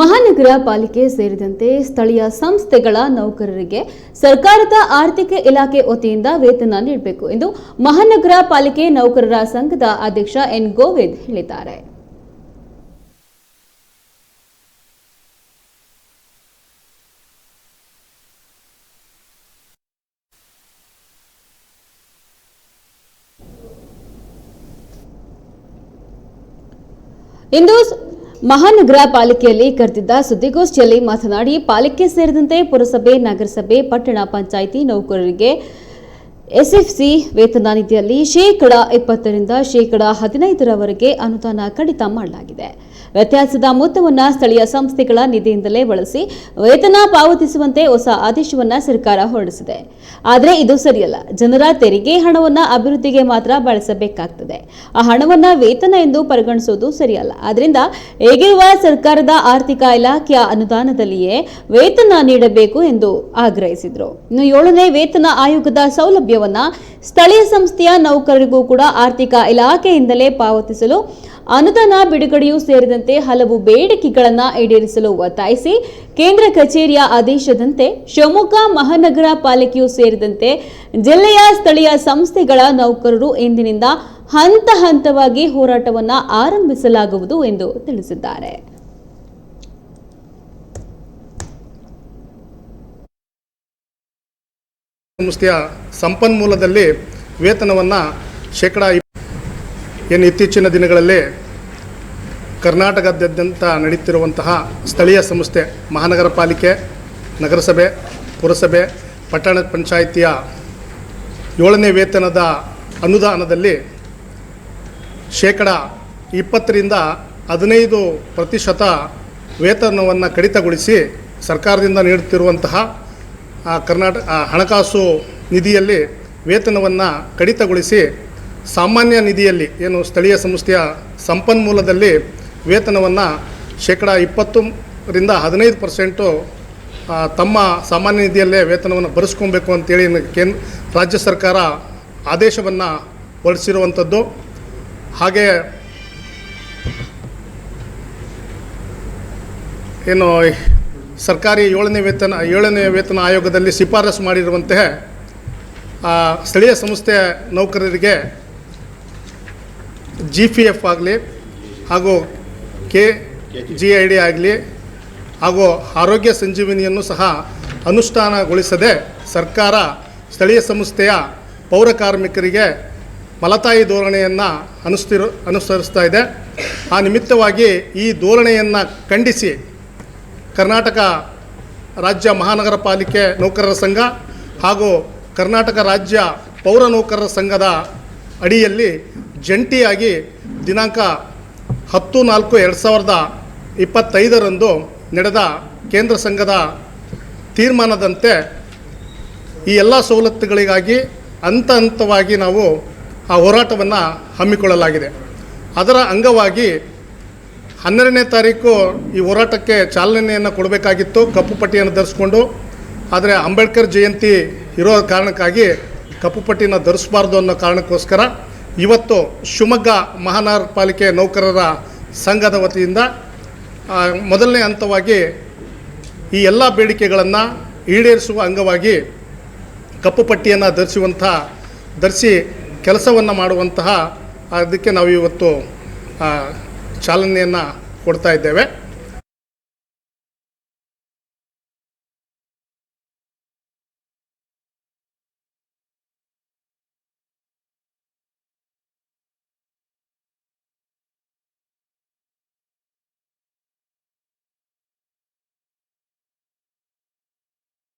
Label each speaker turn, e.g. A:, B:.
A: ಮಹಾನಗರ ಪಾಲಿಕೆ ಸೇರಿದಂತೆ ಸ್ಥಳೀಯ ಸಂಸ್ಥೆಗಳ ನೌಕರರಿಗೆ ಸರ್ಕಾರದ ಆರ್ಥಿಕ ಇಲಾಖೆ ವತಿಯಿಂದ ವೇತನ ನೀಡಬೇಕು ಎಂದು ಮಹಾನಗರ ಪಾಲಿಕೆ ನೌಕರರ ಸಂಘದ ಅಧ್ಯಕ್ಷ ಎನ್ ಗೋವಿಂದ್ ಹೇಳಿದ್ದಾರೆ. ಇಂದು ಮಹಾನಗರ ಪಾಲಿಕೆಯಲ್ಲಿ ಕರೆದಿದ್ದ ಸುದ್ದಿಗೋಷ್ಠಿಯಲ್ಲಿ ಮಾತನಾಡಿ, ಪಾಲಿಕೆ ಸೇರಿದಂತೆ ಪುರಸಭೆ, ನಗರಸಭೆ, ಪಟ್ಟಣ ಪಂಚಾಯಿತಿ ನೌಕರರಿಗೆ ಎಸ್ಎಫ್ಸಿ ವೇತನ ನಿಧಿಯಲ್ಲಿ ಶೇಕಡ ಇಪ್ಪತ್ತರಿಂದ ಶೇಕಡ ಹದಿನೈದರವರೆಗೆ ಅನುದಾನ ಕಡಿತ ಮಾಡಲಾಗಿದೆ. ವ್ಯತ್ಯಾಸದ ಮೊತ್ತವನ್ನು ಸ್ಥಳೀಯ ಸಂಸ್ಥೆಗಳ ನಿಧಿಯಿಂದಲೇ ಬಳಸಿ ವೇತನ ಪಾವತಿಸುವಂತೆ ಹೊಸ ಆದೇಶವನ್ನ ಸರ್ಕಾರ ಹೊರಡಿಸಿದೆ. ಆದರೆ ಇದು ಸರಿಯಲ್ಲ. ಜನರ ತೆರಿಗೆ ಹಣವನ್ನ ಅಭಿವೃದ್ಧಿಗೆ ಮಾತ್ರ ಬಳಸಬೇಕಾಗ್ತದೆ. ಆ ಹಣವನ್ನ ವೇತನ ಎಂದು ಪರಿಗಣಿಸುವುದು ಸರಿಯಲ್ಲ. ಆದ್ರಿಂದ ಹೇಗಿರುವ ಸರ್ಕಾರದ ಆರ್ಥಿಕ ಇಲಾಖೆಯ ಅನುದಾನದಲ್ಲಿಯೇ ವೇತನ ನೀಡಬೇಕು ಎಂದು ಆಗ್ರಹಿಸಿದರು. ಇನ್ನು ಏಳನೇ ವೇತನ ಆಯೋಗದ ಸೌಲಭ್ಯವನ್ನ ಸ್ಥಳೀಯ ಸಂಸ್ಥೆಯ ನೌಕರರಿಗೂ ಕೂಡ ಆರ್ಥಿಕ ಇಲಾಖೆಯಿಂದಲೇ ಪಾವತಿಸಲು ಅನುದಾನ ಬಿಡುಗಡೆಯೂ ಸೇರಿದಂತೆ ಹಲವು ಬೇಡಿಕೆಗಳನ್ನು ಈಡೇರಿಸಲು ಒತ್ತಾಯಿಸಿ ಕೇಂದ್ರ ಕಚೇರಿಯ ಆದೇಶದಂತೆ ಶಿವಮೊಗ್ಗ ಮಹಾನಗರ ಪಾಲಿಕೆಯೂ ಸೇರಿದಂತೆ ಜಿಲ್ಲೆಯ ಸ್ಥಳೀಯ ಸಂಸ್ಥೆಗಳ ನೌಕರರು ಇಂದಿನಿಂದ ಹಂತ ಹಂತವಾಗಿ ಹೋರಾಟವನ್ನು ಆರಂಭಿಸಲಾಗುವುದು ಎಂದು ತಿಳಿಸಿದ್ದಾರೆ.
B: ಸಂಸ್ಥೆಯ ಸಂಪನ್ಮೂಲದಲ್ಲಿ ವೇತನವನ್ನು ಶೇಕಡ ಏನು ಇತ್ತೀಚಿನ ದಿನಗಳಲ್ಲಿ ಕರ್ನಾಟಕದಾದ್ಯಂತ ನಡೀತಿರುವಂತಹ ಸ್ಥಳೀಯ ಸಂಸ್ಥೆ ಮಹಾನಗರ ಪಾಲಿಕೆ ನಗರಸಭೆ, ಪುರಸಭೆ, ಪಟ್ಟಣ ಪಂಚಾಯಿತಿಯ ಏಳನೇ ವೇತನದ ಅನುದಾನದಲ್ಲಿ ಶೇಕಡ ಇಪ್ಪತ್ತರಿಂದ ಹದಿನೈದು ಪ್ರತಿಶತ ವೇತನವನ್ನು ಕಡಿತಗೊಳಿಸಿ ಸರ್ಕಾರದಿಂದ ನೀಡುತ್ತಿರುವಂತಹ ಕರ್ನಾಟಕ ಹಣಕಾಸು ನಿಧಿಯಲ್ಲಿ ವೇತನವನ್ನು ಕಡಿತಗೊಳಿಸಿ ಸಾಮಾನ್ಯ ನಿಧಿಯಲ್ಲಿ, ಏನು ಸ್ಥಳೀಯ ಸಂಸ್ಥೆಯ ಸಂಪನ್ಮೂಲದಲ್ಲಿ ವೇತನವನ್ನು ಶೇಕಡ ಇಪ್ಪತ್ತರಿಂದ ಹದಿನೈದು ಪರ್ಸೆಂಟು ತಮ್ಮ ಸಾಮಾನ್ಯ ನಿಧಿಯಲ್ಲೇ ವೇತನವನ್ನು ಭರಿಸ್ಕೊಬೇಕು ಅಂತೇಳಿ ಕೇಂದ್ರ ರಾಜ್ಯ ಸರ್ಕಾರ ಆದೇಶವನ್ನು ಹೊರಡಿಸಿರುವಂಥದ್ದು ಹಾಗೆ ಏನು ಸರ್ಕಾರಿ ಏಳನೇ ವೇತನ ಏಳನೇ ವೇತನ ಆಯೋಗದಲ್ಲಿ ಶಿಫಾರಸು ಮಾಡಿರುವಂತೆ ಸ್ಥಳೀಯ ಸಂಸ್ಥೆ ನೌಕರರಿಗೆ ಜಿ ಪಿ ಎಫ್ ಆಗಲಿ, ಹಾಗೂ ಕೆ ಜಿ ಐ ಡಿ ಆಗಲಿ, ಹಾಗೂ ಆರೋಗ್ಯ ಸಂಜೀವಿನಿಯನ್ನು ಸಹ ಅನುಷ್ಠಾನಗೊಳಿಸದೆ ಸರ್ಕಾರ ಸ್ಥಳೀಯ ಸಂಸ್ಥೆಯ ಪೌರ ಕಾರ್ಮಿಕರಿಗೆ ಮಲತಾಯಿ ಧೋರಣೆಯನ್ನು ಅನುಸ್ತಿರು ಅನುಸರಿಸ್ತಾ ಇದೆ. ಆ ನಿಮಿತ್ತವಾಗಿ ಈ ಧೋರಣೆಯನ್ನು ಖಂಡಿಸಿ ಕರ್ನಾಟಕ ರಾಜ್ಯ ಮಹಾನಗರ ಪಾಲಿಕೆ ನೌಕರರ ಸಂಘ ಹಾಗೂ ಕರ್ನಾಟಕ ರಾಜ್ಯ ಪೌರ ನೌಕರರ ಸಂಘದ ಅಡಿಯಲ್ಲಿ ಜಂಟಿಯಾಗಿ ದಿನಾಂಕ ಹತ್ತು ನಾಲ್ಕು ಎರಡು ಸಾವಿರದ ಇಪ್ಪತ್ತೈದರಂದು ನಡೆದ ಕೇಂದ್ರ ಸಂಘದ ತೀರ್ಮಾನದಂತೆ ಈ ಎಲ್ಲ ಸವಲತ್ತುಗಳಿಗಾಗಿ ಹಂತ ಹಂತವಾಗಿ ನಾವು ಆ ಹೋರಾಟವನ್ನು ಹಮ್ಮಿಕೊಳ್ಳಲಾಗಿದೆ. ಅದರ ಅಂಗವಾಗಿ ಹನ್ನೆರಡನೇ ತಾರೀಕು ಈ ಹೋರಾಟಕ್ಕೆ ಚಾಲನೆಯನ್ನು ಕೊಡಬೇಕಾಗಿತ್ತು, ಕಪ್ಪು ಪಟ್ಟಿಯನ್ನು ಧರಿಸ್ಕೊಂಡು. ಆದರೆ ಅಂಬೇಡ್ಕರ್ ಜಯಂತಿ ಇರೋ ಕಾರಣಕ್ಕಾಗಿ ಕಪ್ಪು ಪಟ್ಟಿನ ಧರಿಸಬಾರ್ದು ಅನ್ನೋ ಕಾರಣಕ್ಕೋಸ್ಕರ ಇವತ್ತು ಶಿವಮೊಗ್ಗ ಮಹಾನಗರ ಪಾಲಿಕೆ ನೌಕರರ ಸಂಘದ ವತಿಯಿಂದ ಮೊದಲನೇ ಹಂತವಾಗಿ ಈ ಎಲ್ಲ ಬೇಡಿಕೆಗಳನ್ನು ಈಡೇರಿಸುವ ಅಂಗವಾಗಿ ಕಪ್ಪು ಪಟ್ಟಿಯನ್ನು ಧರಿಸುವಂತಹ, ಧರಿಸಿ ಕೆಲಸವನ್ನು ಮಾಡುವಂತಹ, ಅದಕ್ಕೆ ನಾವು ಇವತ್ತು ಚಾಲನೆಯನ್ನು ಕೊಡ್ತಾ ಇದ್ದೇವೆ.